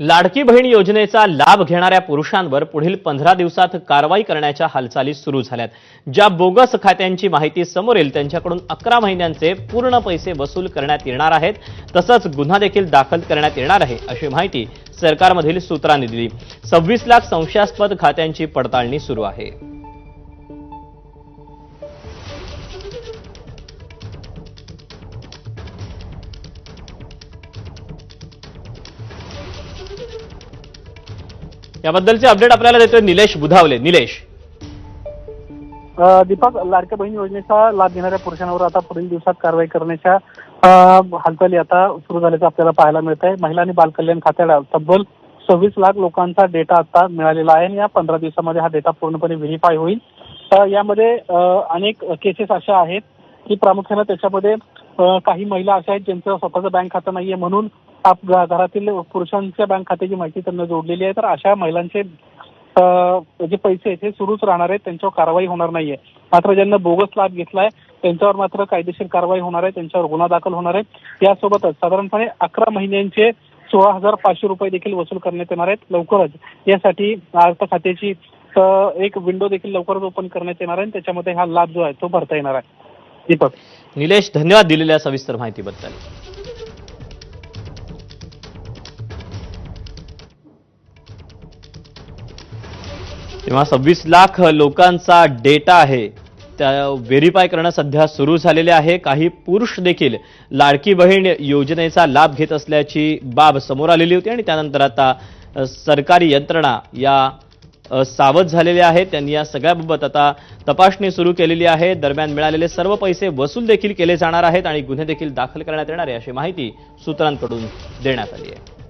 लाडकी बहीण योजनेचा लाभ घेणाऱ्या पुरुषांवर पुढील पंधरा दिवसात कारवाई करण्याच्या हालचाली सुरू झाल्यात. ज्या बोगस खात्यांची माहिती समोर येईल त्यांच्याकडून अकरा महिन्यांचे पूर्ण पैसे वसूल करण्यात येणार आहेत. तसंच गुन्हा देखील दाखल करण्यात येणार आहे अशी माहिती सरकारमधील सूत्रांनी दिली. सव्वीस लाख संशयास्पद खात्यांची पडताळणी सुरू आहे. याबद्दलचे अपडेट आपल्याला देतोय निलेश बुधावले. निलेश. दीपक लाडक्या बहीण योजनेचा लाभ घेणाऱ्या पुरुषांवर आता पुढील दिवसात कारवाई करण्याच्या हालचाली आता सुरू झाल्याचं आपल्याला पाहायला मिळत आहे महिला आणि बालकल्याण खात्याला तब्बल सव्वीस लाख लोकांचा डेटा आता मिळालेला आहे आणि या पंधरा दिवसामध्ये हा डेटा पूर्णपणे व्हेरीफाय होईल. यामध्ये अनेक केसेस अशा आहेत की प्रामुख्यानं त्याच्यामध्ये काही महिला अशा आहेत ज्यांचं स्वतःचं बँक खातं नाहीये म्हणून आप- घरातील पुरुषांच्या बँक खात्याची माहिती त्यांना जोडलेली आहे. तर अशा महिलांचे जे पैसे आहेत हे सुरूच राहणार आहेत. त्यांच्यावर कारवाई होणार नाहीये. मात्र ज्यांना बोगस लाभ घेतलाय त्यांच्यावर मात्र कायदेशीर कारवाई होणार आहे. त्यांच्यावर गुन्हा दाखल होणार आहे. यासोबतच साधारणपणे अकरा महिन्यांचे सोळा हजार पाचशे रुपये देखील वसूल करण्यात येणार आहेत लवकरच. यासाठी अर्थ खात्याची एक विंडो देखील लवकरच ओपन करण्यात येणार आहे त्याच्यामध्ये हा लाभ जो आहे तो भरता येणार आहे. दीपक. निलेश धन्यवाद दिलेल्या सविस्तर माहितीबद्दल. तेव्हा सव्वीस लाख लोकांचा डेटा आहे. त्या व्हेरीफाय करणं सध्या सुरू झालेले आहे. काही पुरुष देखील लाडकी बहीण योजनेचा लाभ घेत असल्याची बाब समोर आलेली होती आणि त्यानंतर आता सरकारी यंत्रणा या सावध झालेले आहेत. त्यांनी या सगळ्याबाबत आता तपासणी सुरू केलेली आहे. दरम्यान मिळालेले सर्व पैसे वसूल देखील केले जाणार आहेत आणि गुन्हे देखील दाखल करण्यात येणार आहे अशी माहिती सूत्रांकडून देण्यात आली आहे.